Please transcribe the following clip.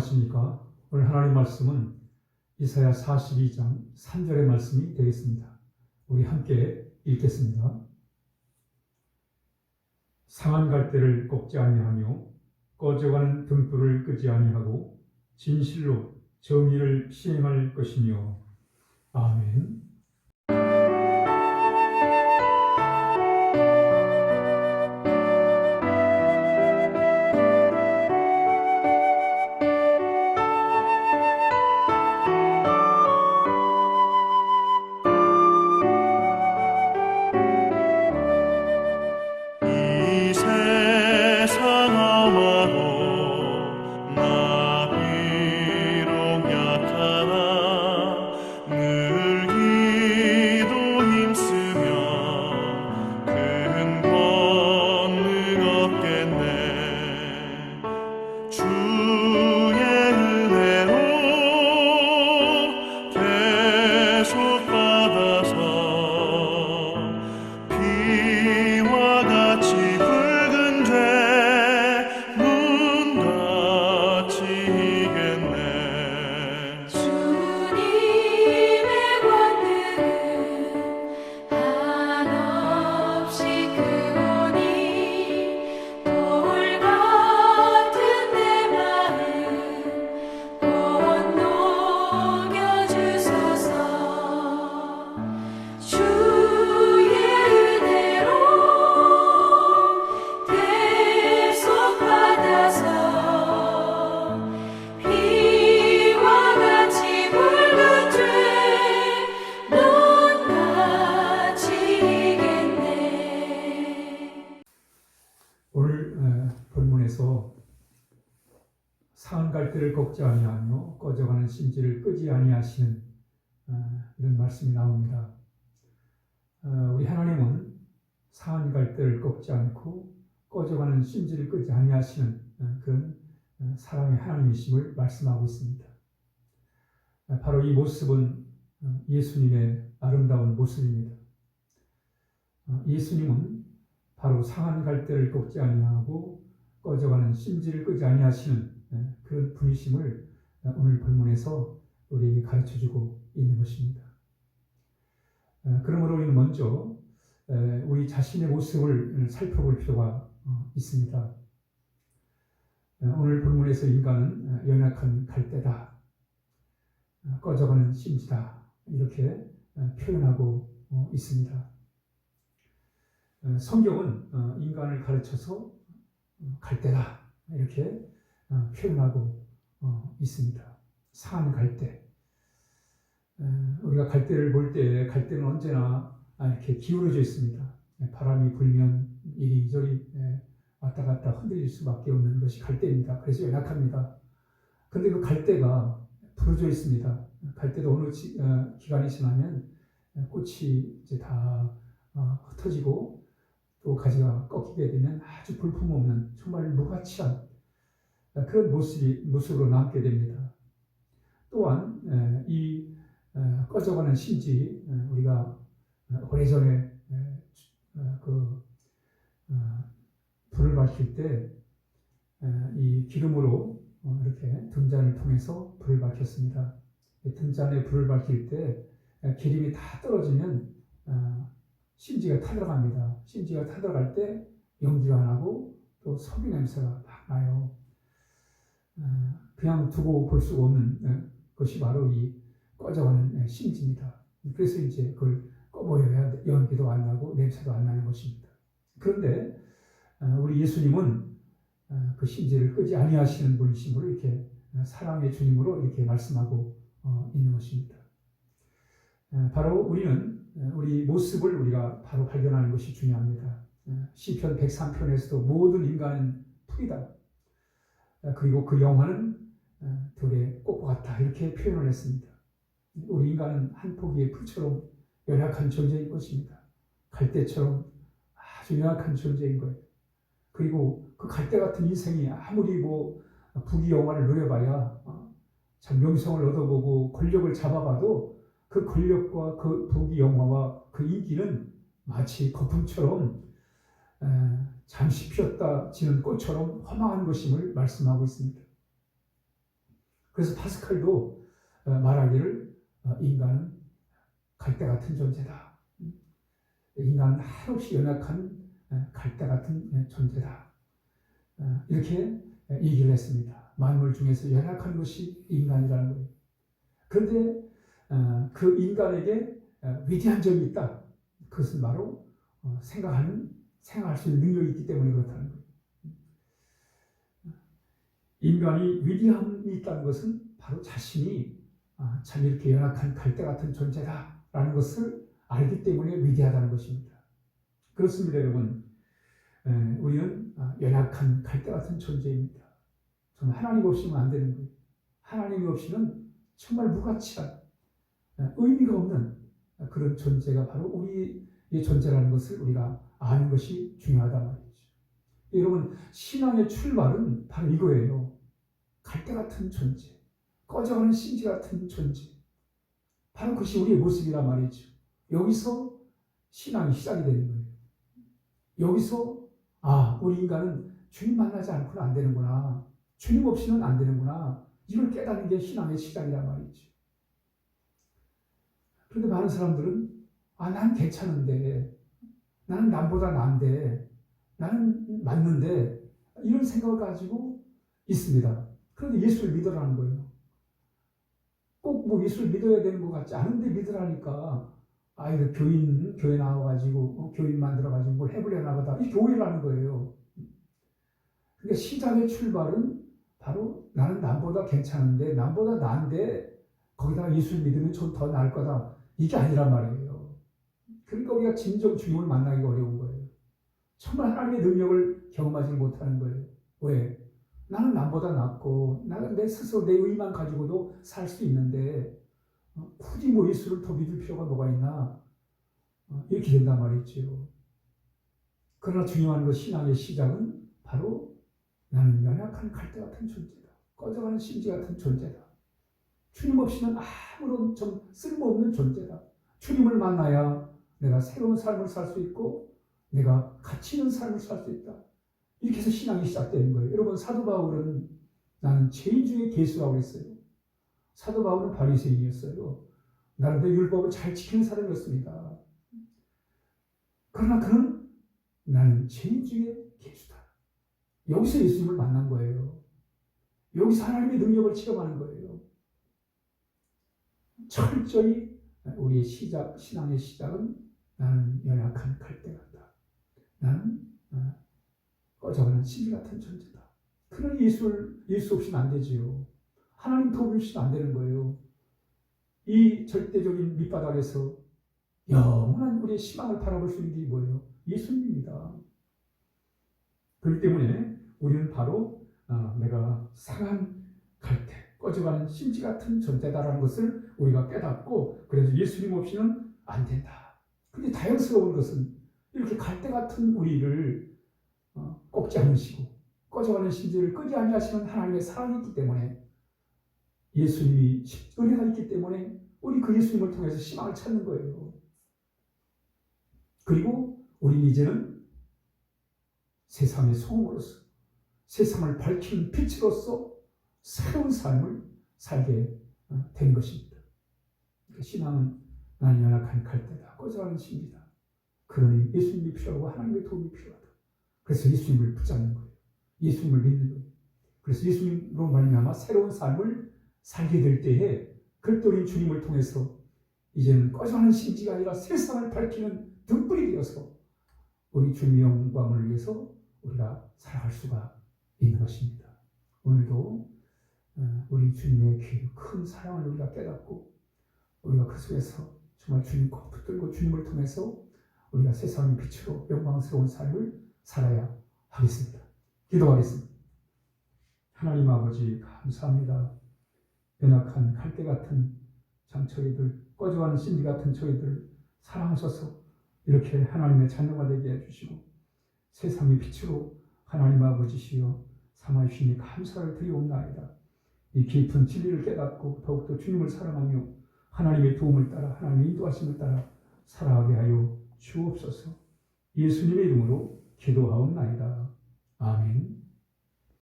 안녕하십니까? 오늘 하나님 말씀은 이사야 42장 3절의 말씀이 되겠습니다. 우리 함께 읽겠습니다. 상한 갈대를 꺾지 아니하며 꺼져가는 등불을 끄지 아니하고 진실로 정의를 시행할 것이며 아멘. 상한 갈대를 꺾지 아니하며 꺼져가는 심지를 끄지 아니하시는 어, 이런 말씀이 나옵니다. 어, 우리 하나님은 상한 갈대를 꺾지 않고 꺼져가는 심지를 끄지 아니하시는 어, 그런 어, 사랑의 하나님이심을 말씀하고 있습니다. 어, 바로 이 모습은 어, 예수님의 아름다운 모습입니다. 어, 예수님은 바로 상한 갈대를 꺾지 아니하고 꺼져가는 심지를 끄지 아니하시는 예, 그런 분이심을 오늘 본문에서 우리에게 가르쳐 주고 있는 것입니다. 예, 그러므로 우리는 먼저 예, 우리 자신의 모습을 살펴볼 필요가 어, 있습니다. 예, 오늘 본문에서 인간은 예, 연약한 갈대다, 어, 꺼져가는 심지다 이렇게 예, 표현하고 어, 있습니다. 어, 성경은 어, 인간을 가르쳐서 어, 갈대다 이렇게 어, 표현하고 어, 있습니다. 상한 갈대. 어, 우리가 갈대를 볼 때 갈대는 언제나 아, 이렇게 기울어져 있습니다. 예, 바람이 불면 이리 저리 예, 왔다 갔다 흔들릴 수밖에 없는 것이 갈대입니다. 그래서 연약합니다. 그런데 그 갈대가 부러져 있습니다. 갈대도 어느 지- 어, 기간이 지나면 꽃이 이제 다 어, 흩어지고 또 가지가 꺾이게 되면 아주 볼품없는 정말 무가치한 그런 모습이 모습으로 남게 됩니다. 또한 에, 이 에, 꺼져가는 에, 우리가 오래전에 그 어, 불을 밝힐 때 이 기름으로 어, 이렇게 등잔을 통해서 불을 밝혔습니다. 이 등잔에 불을 밝힐 때 에, 기름이 다 떨어지면 어, 심지가 타들어갑니다. 심지가 타들어갈 때 연기가 나고 또 석유 냄새가 막 나요. 어, 그냥 두고 볼 수가 없는 어, 것이 바로 이 꺼져가는 어, 심지입니다. 그래서 이제 그걸 꺼버려야 연기도 안 나고 냄새도 안 나는 것입니다. 그런데 어, 우리 예수님은 어, 그 심지를 끄지 아니하시는 분이심으로 이렇게 어, 사랑의 주님으로 이렇게 말씀하고 어, 있는 것입니다. 어, 바로 우리는 어, 우리 모습을 우리가 바로 발견하는 것이 중요합니다. 어, 시편 103편에서도 모든 인간은 풀이다. 어, 그리고 그 영화는 어, 들의 꽃과 같다 이렇게 표현을 했습니다. 우리 인간은 한 포기의 풀처럼 연약한 존재인 것입니다. 갈대처럼 아주 연약한 존재인 거예요. 그리고 그 갈대 같은 인생이 아무리 뭐 부귀 영화를 누려봐야 어, 참 명성을 얻어보고 권력을 잡아봐도 그 권력과 그 부귀 영화와 그 인기는 마치 거품처럼 에, 잠시 피었다 지는 꽃처럼 허망한 것임을 말씀하고 있습니다. 그래서 파스칼도 어, 말하기를 어, 인간은 갈대 같은 존재다. 인간은 한없이 연약한 어, 갈대 같은 어, 존재다. 어, 이렇게 어, 얘기를 했습니다. 만물 중에서 연약한 것이 인간이라는 거예요. 그런데 어, 그 인간에게 어, 위대한 점이 있다. 그것은 바로 어, 생각하는 생각할 수 있는 능력이 있기 때문에 그렇다는 거예요. 인간이 위대함이 있다는 것은 바로 자신이 아, 참 이렇게 연약한 갈대 같은 존재다라는 것을 알기 때문에 위대하다는 것입니다. 그렇습니다, 여러분. 에, 우리는 아, 연약한 갈대 같은 존재입니다. 정말 하나님 없이는 안 되는 거예요. 하나님이 없이는 정말 무가치한 에, 의미가 없는 그런 존재가 바로 우리의 존재라는 것을 우리가 아는 것이 중요하단 말이죠. 여러분 신앙의 출발은 바로 이거예요. 갈대 같은 존재, 꺼져가는 심지 같은 존재. 바로 그것이 우리의 모습이란 말이죠. 여기서 신앙이 시작이 되는 거예요. 여기서 아 우리 인간은 주님 만나지 않고는 안 되는구나. 주님 없이는 안 되는구나. 이걸 깨닫는 게 신앙의 시작이란 말이죠. 그런데 많은 사람들은 아 난 괜찮은데 나는 남보다 나은데 나는 맞는데 이런 생각을 가지고 있습니다. 그런데 예수를 믿으라는 거예요. 꼭 뭐 예수를 믿어야 되는 것 같지 않은데 믿으라니까 아이들 교인 교회 나와가지고 어, 교인 만들어가지고 뭘 해보려나 보다 이 교회라는 거예요. 그러니까 시작의 출발은 바로 나는 남보다 괜찮은데 남보다 나은데 거기다가 예수를 믿으면 좀 더 나을 거다 이게 아니란 말이에요. 그러니까 우리가 진정 주님을 만나기가 어려운 거예요. 정말 하나님의 능력을 경험하지 못하는 거예요. 왜? 나는 남보다 낫고 나는 내 스스로 내 의만 가지고도 살 수 있는데 어, 굳이 뭐 예수를 더 믿을 필요가 뭐가 있나 어, 이렇게 된단 말이죠. 그러나 중요한 것 신앙의 시작은 바로 나는 연약한 갈대 같은 존재다. 꺼져가는 심지 같은 존재다. 주님 없이는 아무런 좀 쓸모없는 존재다. 주님을 만나야 내가 새로운 삶을 살 수 있고 내가 가치 있는 삶을 살 수 있다. 이렇게 해서 신앙이 시작되는 거예요. 여러분 사도 바울은 나는 죄인 중에 개수라고 했어요. 사도 바울은 바리새인이었어요. 나름대로 율법을 잘 지키는 사람이었습니다. 그러나 그는 나는 죄인 중에 개수다. 여기서 예수님을 만난 거예요. 여기서 하나님의 능력을 체험하는 거예요. 철저히 우리의 시작, 신앙의 시작은 나는 연약한 갈대 같다. 나는 어, 꺼져가는 시비 같은 존재다. 그런 예수를 예수 없이는 안 되지요. 하나님 도움 없이는 안 되는 거예요. 이 절대적인 밑바닥에서 영원한 우리의 희망을 바라볼 수 있는 게 뭐예요? 예수님입니다. 그렇기 때문에 우리는 바로 어, 내가 상한 갈대, 꺼져가는 심지 같은 존재다라는 것을 우리가 깨닫고 그래서 예수님 없이는 안 된다. 근데 다양스러운 것은 이렇게 갈대 같은 우리를 어, 꺾지 않으시고 꺼져가는 심지를 끄지 아니하시는 하나님의 사랑이 있기 때문에 예수님이 은혜가 있기 때문에 우리 그 예수님을 통해서 희망을 찾는 거예요. 그리고 우리 이제는 세상의 소금으로서 세상을 밝히는 빛으로서 새로운 삶을 살게 어, 된 것입니다. 그 신앙은 나는 연약한 갈대다. 꺼져가는 심이다. 그러니 예수님이 필요하고 하나님의 도움이 필요하다. 그래서 예수님을 붙잡는 거예요. 예수님을 믿는 거예요. 그래서 예수님으로 말미암아 새로운 삶을 살게 될 때에 우리 주님을 통해서 이제는 꺼져가는 심지가 아니라 세상을 밝히는 등불이 되어서 우리 주님의 영광을 위해서 우리가 살아갈 수가 있는 것입니다. 오늘도 어, 우리 주님의 그 큰 사랑을 우리가 깨닫고 우리가 그 속에서 정말 주님 꼭 붙들고 주님을 통해서 우리가 세상의 빛으로 영광스러운 삶을 살아야 하겠습니다. 기도하겠습니다. 하나님 아버지 감사합니다. 연약한 갈대 같은 참 저희들 꺼져가는 심지 같은 저희들 사랑하셔서 이렇게 하나님의 자녀가 되게 해주시고 세상의 빛으로 하나님 아버지시여 삼아주시니 감사를 드리옵나이다. 이 깊은 진리를 깨닫고 더욱더 주님을 사랑하며 하나님의 도움을 따라 하나님의 인도하심을 따라 살아가게 하여 주옵소서. 예수님의 이름으로 기도하옵나이다. 아멘.